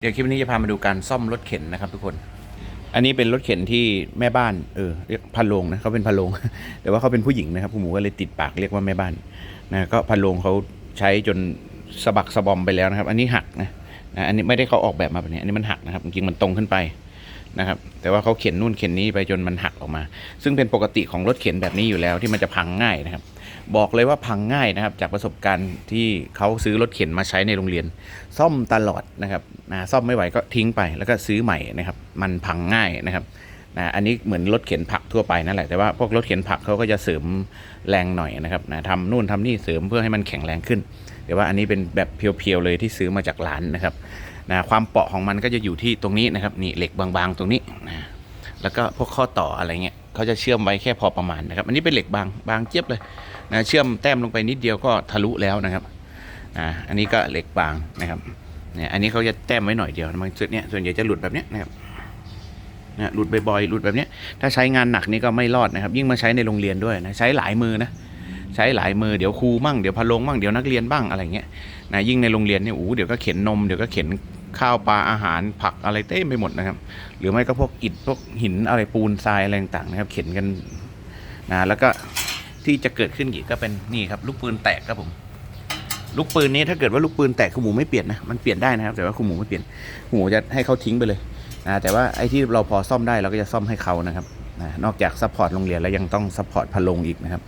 เดี๋ยวคลิปนี้จะพามาดูการซ่อมรถเข็นนะครับทุกคน อันนี้เป็นรถเข็นที่แม่บ้าน เออเรียกพันโลงนะเขาเป็นพันโลง แต่ว่าเขาเป็นผู้หญิงนะครับคุณหมูก็เลยติดปากเรียกว่าแม่บ้านนะก็พันโลงเขาใช้จนสะบักสะบอมไปแล้วนะครับ อันนี้หักนะนะอันนี้ไม่ได้เขาออกแบบมาแบบนี้อันนี้มันหักนะครับจริงมันตรงขึ้นไปนะครับ แต่ว่าเขาเข็นนู่นเข็นนี้ไปจนมันหักออกมา ซึ่งเป็นปกติของรถเข็นแบบนี้อยู่แล้วที่มันจะพังง่ายนะครับ บอกเลยว่าพังง่ายนะครับ จากประสบการณ์ที่เขาซื้อรถเข็นมาใช้ในโรงเรียน ซ่อมตลอดนะครับนะซ่อมไม่ไหวก็ทิ้งไป แล้วก็ซื้อใหม่นะครับ มันพังง่ายนะครับนะอันนี้เหมือนรถเข็นผักทั่วไปนั่นแหละแต่ว่าพวกรถเข็นผักเขาก็จะเสริมแรงหน่อยนะครับนะทำนู่นทำนี่เสริมเพื่อให้มันแข็งแรงขึ้น แต่ว่าอันนี้เป็นแบบเพียวๆเลยที่ซื้อมาจากร้านนะครับนะความเปราะของมันก็จะอยู่ที่ตรงนี้นะครับนี่เหล็กบางๆตรงนี้นะแล้วก็พวกข้อต่ออะไรเงี้ยเขาจะเชื่อมไว้แค่พอประมาณนะครับ อันนี้เป็นเหล็กบางบางเจี๊ยบเลย นะเชื่อมแต้มลงไปนิดเดียวก็ทะลุแล้วนะครับอ่าอันนี้ก็เหล็กบางนะครับเนี่ยอันนี้เขาจะแต้มไว้หน่อยเดียวมันส่วนเนี้ยส่วนใหญ่จะหลุดแบบเนี้ยนะครับนี่ยหลุดบ่อยๆหลุดแบบนี้ถ้าใช้งานหนักนี่ก็ไม่รอดนะครับ ยิ่งมาใช้ในโรงเรียนด้วยนะใช้หลายมือนะใช้หลายมือเดี๋ยวครูมั่งเดี๋ยวพะโลงมั่งเดี๋ยวนักเรียนบ้างอะไรเงี้ยนะยิ่งในโรงเรียนเนี่ยโอ้โหเดี๋ยวก็เข็นนมเดี๋ยวก็เข็นข้าวปลาอาหารผักอะไรเต็มไปหมดนะครับ หรือไม่ก็พวกอิฐพวกหินอะไรปูนทรายอะไรต่างๆนะครับ เข็นกันนะแล้วก็ ที่จะเกิดขึ้นอีกก็เป็นนี่ครับลูกปืนแตกครับผมลูกปืนนี้ถ้าเกิดว่าลูกปืนแตกคุณหมูไม่เปลี่ยนนะมันเปลี่ยนได้นะครับแต่ว่าคุณหมูไม่เปลี่ยนคุณหมูจะให้เขาทิ้งไปเลยนะแต่ว่าไอ้ที่เราพอซ่อมได้เราก็จะซ่อมให้เขานะครับนะนอกจากซัพพอร์ตโรงเรียนแล้วยังต้องซัพพอร์ตพะโลงอีกนะครับ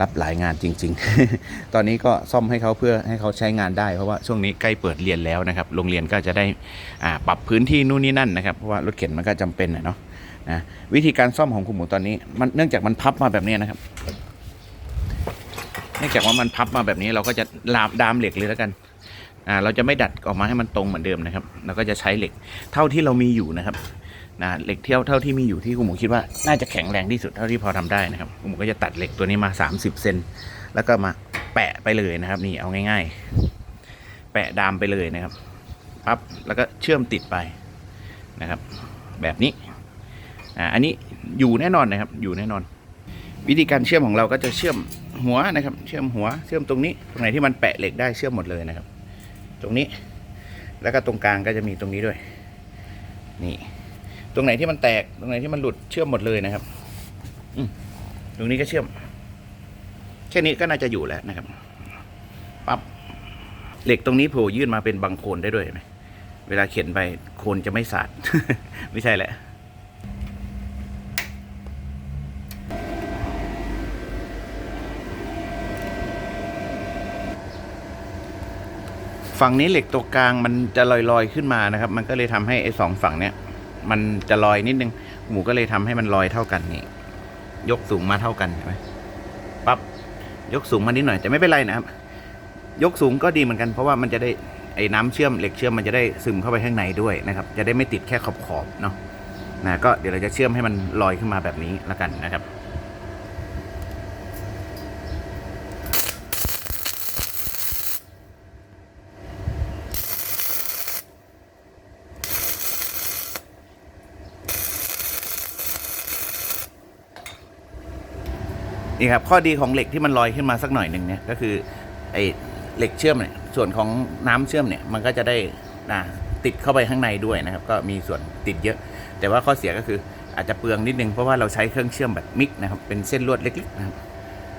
รับหลายงานจริง ๆ ตอนนี้ก็ซ่อมให้เขาเพื่อให้เขาใช้งานได้เพราะว่าช่วงนี้ใกล้เปิดเรียนแล้วนะครับโรงเรียนก็จะได้อ่าปรับพื้นที่นู่นนี่นั่นนะครับเพราะว่ารถเข็นมันก็จำเป็นนะเนาะนะวิธีการซ่อมของคุณหมูตอนนี้มันเนื่องจากมันพับมาแบบนี้นะครับ เนื่องจากว่ามันพับมาแบบนี้เราก็จะลามดามเหล็กเลยแล้วกันอ่าเราจะไม่ดัดออกมาให้มันตรงเหมือนเดิมนะครับเราก็จะใช้เหล็กเท่าที่เรามีอยู่นะครับนะเหล็กเที่ยวเท่าที่มีอยู่ที่คุณหมูคิดว่าน่าจะแข็งแรงที่สุดเท่าที่พอทำได้นะครับคุณหมูก็จะตัดเหล็กตัวนี้มา 30 เซนแล้วก็มาแปะไปเลยนะครับ นี่เอาง่าย ๆ แปะดามไปเลยนะครับปั๊บแล้วก็เชื่อมติดไปนะครับ แบบนี้อ่าอันนี้อยู่แน่นอนนะครับอยู่แน่นอน วิธีการเชื่อมของเราก็จะเชื่อม หัวนะครับ เชื่อมหัวเชื่อมตรงนี้ ตรงไหนที่มันแปะเหล็กได้เชื่อมหมดเลยนะครับ ตรงนี้แล้วก็ตรงกลางก็จะมีตรงนี้ด้วย นี่ ตรงไหนที่มันแตกตรงไหนที่มันหลุดเชื่อมหมดเลยนะครับอตรงนี้ก็เชื่อมแค่นี้ก็น่าจะอยู่แล้วนะครับปั๊บเหล็กตรงนี้โผล่ยื่นมาเป็นบางโคนได้ด้วยไหมเวลาเข็นไปโคนจะไม่สาด ไม่ใช่แหละ ฝั่งนี้เหล็กตัวกลางมันจะลอยๆขึ้นมานะครับ มันก็เลยทำให้ไอ้สองฝั่งเนี้ยมันจะลอยนิดนึงหมูก็เลยทำให้มันลอยเท่ากันนี่ยกสูงมาเท่ากันเห็นไหมปั๊บยกสูงมานิดหน่อยแต่ไม่เป็นไรนะครับ ยกสูงก็ดีเหมือนกันเพราะว่ามันจะได้ไอ้น้ำเชื่อมเหล็กเชื่อมมันจะได้ซึมเข้าไปข้างในด้วยนะครับ จะได้ไม่ติดแค่ขอบขอบเนาะนะก็เดี๋ยวเราจะเชื่อมให้มันลอยขึ้นมาแบบนี้ละกันนะครับ นี่ครับข้อดีของเหล็กที่มันลอยขึ้นมาสักหน่อยหนึ่งเนี่ยก็คือไอ้เหล็กเชื่อมเนี่ยส่วนของน้ำเชื่อมเนี่ยมันก็จะได้นะติดเข้าไปข้างในด้วยนะครับ ก็มีส่วนติดเยอะ แต่ว่าข้อเสียก็คืออาจจะเปลืองนิดนึงเพราะว่าเราใช้เครื่องเชื่อมแบบมิกนะครับเป็นเส้นลวดเล็กๆนะครับ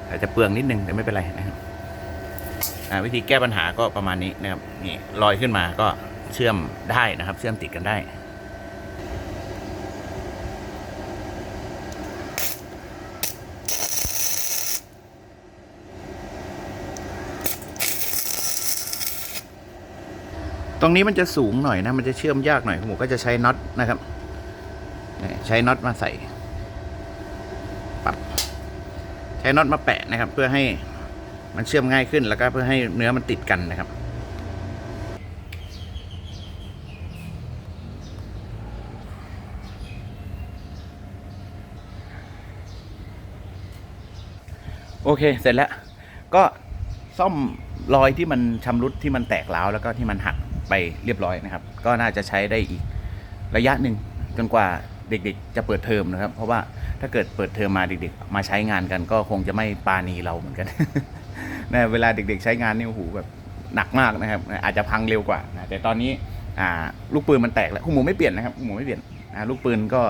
อาจจะเปลืองนิดนึงแต่ไม่เป็นไรนะครับวิธีแก้ปัญหาก็ประมาณนี้นะครับนี่ลอยขึ้นมาก็เชื่อมได้นะครับ เชื่อมติดกันได้ ตรงนี้มันจะสูงหน่อยนะ มันจะเชื่อมยากหน่อยผมก็จะใช้น็อตนะครับใช้น็อตมาใส่ปับใช้น็อตมาแปะนะครับ เพื่อให้มันเชื่อมง่ายขึ้นแล้วก็เพื่อให้เนื้อมันติดกันนะครับโอเค เสร็จแล้ว ก็ซ่อมรอยที่มันชำรุดที่มันแตกร้าวแล้วก็ที่มันหัก ไปเรียบร้อยนะครับ ก็น่าจะใช้ได้อีกระยะหนึ่งจนกว่าเด็กๆ จะเปิดเทอมนะครับ เพราะว่าถ้าเกิดเปิดเทอมมาเด็กๆ มาใช้งานกัน ก็คงจะไม่ปาณีเราเหมือนกันนะเวลาเด็กๆ ใช้งานนี่โอ้โหแบบหนักมากนะครับ อาจจะพังเร็วกว่านะแต่ตอนนี้ลูกปืนมันแตกแล้วคุณหมูไม่เปลี่ยนนะครับคุณหมูไม่เปลี่ยนลูกปืนก็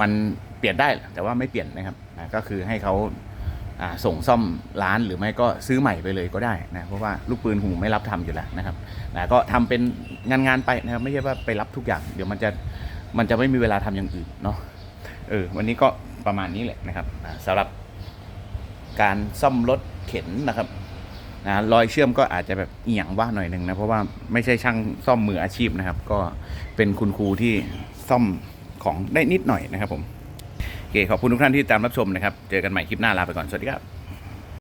มันเปลี่ยนได้แต่ว่าไม่เปลี่ยนนะครับก็คือให้เขา ส่งซ่อมร้านหรือไม่ก็ซื้อใหม่ไปเลยก็ได้นะเพราะว่าลูกปืนคุณหมูไม่รับทำอยู่แล้วนะครับนะก็ทำเป็นงานงานๆไปนะครับไม่ใช่ว่าไปรับทุกอย่าง เดี๋ยวมันจะมันจะไม่มีเวลาทำอย่างอื่นเนาะเออวันนี้ก็ประมาณนี้แหละนะครับอ่าสำหรับการซ่อมรถเข็นนะครับนะรอยเชื่อมก็อาจจะแบบเอียงว่าหน่อยหนึ่งนะเพราะว่าไม่ใช่ช่างซ่อมมืออาชีพนะครับ ก็เป็นคุณครูที่ซ่อมของได้นิดหน่อยนะครับผม เคขอบคุณทุกท่านที่ตามรับชมนะครับ เจอกันใหม่คลิปหน้าลาไปก่อน สวัสดีครับ